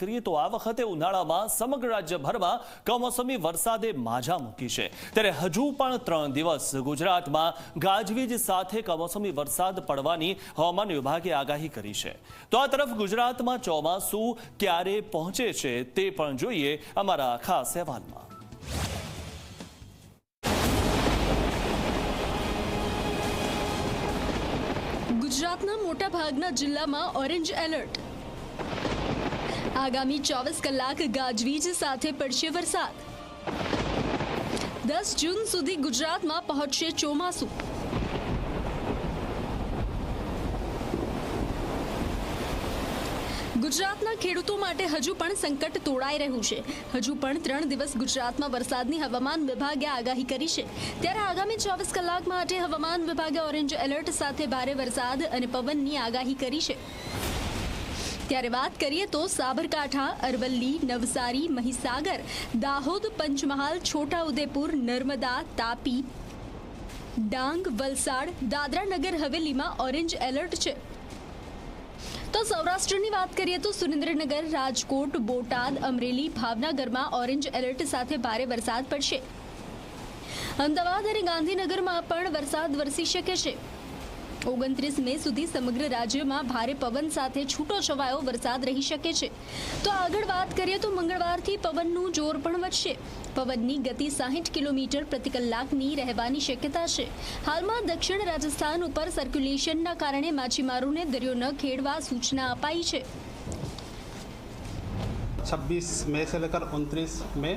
કરીએ તો આ વખતે ઉનાળામાં સમગ્ર રાજ્યભરમાં કમોસમી વરસાદે માજા મૂકી છે. ત્યારે હજુ પણ ત્રણ દિવસ ગુજરાતમાં ગાજવીજ સાથે કમોસમી વરસાદ પડવાની હવામાન વિભાગે આગાહી કરી છે. તો આ તરફ ગુજરાતમાં ચોમાસું ક્યારે પહોંચે છે તે પણ જોઈએ અમારા ખાસ અહેવાલમાં. ગુજરાતના મોટાભાગના જિલ્લામાં ઓરેન્જ એલર્ટ. આગામી ચોવીસ કલાક ગાજવીજ સાથે પડશે વરસાદ. દસ જૂન સુધી ગુજરાતમાં પહોંચશે ચોમાસું. ગુજરાતના ખેડૂતો માટે હજુ પણ સંકટ તોડાઈ રહ્યું છે. હજુ પણ ત્રણ દિવસ ગુજરાતમાં વરસાદની હવામાન વિભાગે આગાહી કરી છે. ત્યારે આગામી ચોવીસ કલાક માટે હવામાન વિભાગે ઓરેન્જ એલર્ટ સાથે ભારે વરસાદ અને પવનની આગાહી કરી છે. ત્યારે વાત કરીએ તો સાબરકાંઠા, અરવલ્લી, નવસારી, મહીસાગર, દાહોદ, પંચમહાલ, છોટાઉદેપુર, નર્મદા, તાપી, ડાંગ, વલસાડ, દાદરા નગર, હવેલીમાં ઓરેન્જ એલર્ટ છે. તો સૌરાષ્ટ્રની વાત કરીએ તો સુરેન્દ્રનગર, રાજકોટ, બોટાદ, અમરેલી, ભાવનગરમાં ઓરેન્જ એલર્ટ સાથે ભારે વરસાદ પડશે. અમદાવાદ અને ગાંધીનગરમાં પણ વરસાદ વરસી શકે છે. ઓગણત્રીસ મે સુધી સમગ્ર રાજ્યમાં ભારે પવન સાથે છૂટો છવાયો વરસાદ રહી શકે છે તો આગળ વાત કરીએ તો મંગળવારથી પવનનું જોર પણ વધશે પવનની ગતિ સાહીઠ કિલોમીટર પ્રતિ કલાકની રહેવાની શક્યતા છે હાલમાં દક્ષિણ રાજસ્થાન ઉપર સર્ક્યુલેશનના કારણે માછીમારોને દરિયો ન ખેડવા સૂચના અપાઈ છે 26 मई से लेकर 29 मई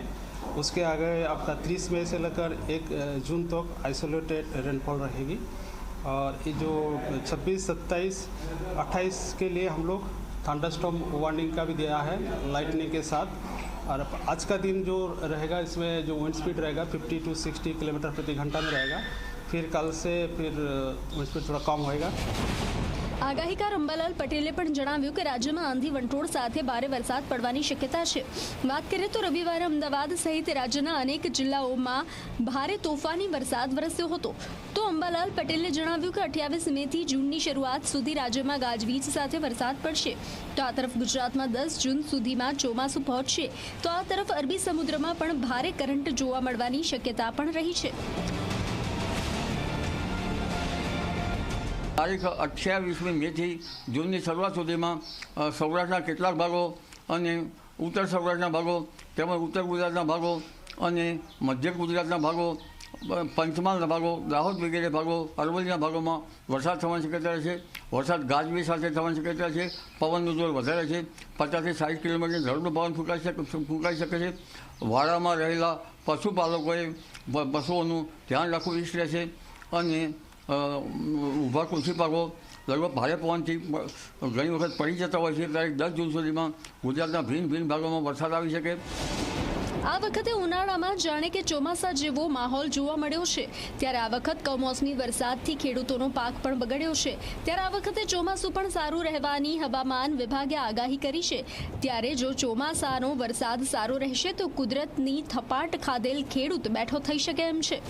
उसके आगे आपका 30 मई से लेकर एक जून तक आइसोलेटेड रेनफॉल रहेगी और ये जो 26, 27, 28 के लिए हम लोग थंडरस्टॉर्म वार्निंग का भी दिया है लाइटनिंग के साथ और आज का दिन जो रहेगा इसमें जो विंड स्पीड रहेगा 50 टू 60 किलोमीटर प्रति घंटा में रहेगा फिर कल से फिर विंड स्पीड थोड़ा कम होएगा આગાહીકાર અંબાલાલ પટેલે પણ જણાવ્યું કે રાજ્યમાં આંધી વંટોળ સાથે ભારે વરસાદ પડવાની શક્યતા છે વાત કરીએ તો રવિવારે અમદાવાદ સહિત રાજ્યના અનેક જિલ્લાઓમાં ભારે તોફાની વરસાદ વરસ્યો હતો તો અંબાલાલ પટેલે જણાવ્યું કે અઠ્યાવીસ મેથી જૂનની શરૂઆત સુધી રાજ્યમાં ગાજવીજ સાથે વરસાદ પડશે. તો આ તરફ ગુજરાતમાં દસ જૂન સુધીમાં ચોમાસું પહોંચશે. તો આ તરફ અરબી સમુદ્રમાં પણ ભારે કરંટ જોવા મળવાની શક્યતા પણ રહી છે. તારીખ અઠ્યાવીસમી મેથી જૂનની શરૂઆત સુધીમાં સૌરાષ્ટ્રના કેટલાક ભાગો અને ઉત્તર સૌરાષ્ટ્રના ભાગો તેમજ ઉત્તર ગુજરાતના ભાગો અને મધ્ય ગુજરાતના ભાગો અ, પંચમહાલના ભાગો દાહોદ વગેરે ભાગો અરવલ્લીના ભાગોમાં વરસાદ થવાની શક્યતા છે. વરસાદ ગાજવી સાથે થવાની શક્યતા છે. પવનનું જોર વધારે છે. પચાસથી સાઠ કિલોમીટર ઝડપનું પવન ફૂંકાઈ શકે ફૂંકાઈ શકે છે. વાડામાં રહેલા પશુપાલકોએ પશુઓનું ધ્યાન રાખવું ઈચ્છ રહેશે અને ઊભા કૃષિ પાકો લગભગ ભારે પવનથી ઘણી વખત પડી જતા હોય છે. ત્યારે દસ જૂન સુધીમાં ગુજરાતના ભિન્ન ભિન્ન ભાગોમાં વરસાદ આવી શકે. આ વખતે ઉનાળામાં જાણે કે ચોમાસા જેવો માહોલ જોવા મળ્યો છે. ત્યારે આ વખત કમોસમી વરસાદથી ખેડૂતોનો પાક પણ બગડ્યો છે. ત્યારે આ વખતે ચોમાસું પણ સારું રહેવાની હવામાન વિભાગે આગાહી કરી છે. ત્યારે જો ચોમાસાનો વરસાદ સારો રહેશે તો કુદરતની થપાટ ખાધેલ ખેડૂત બેઠો થઈ શકે એમ છે.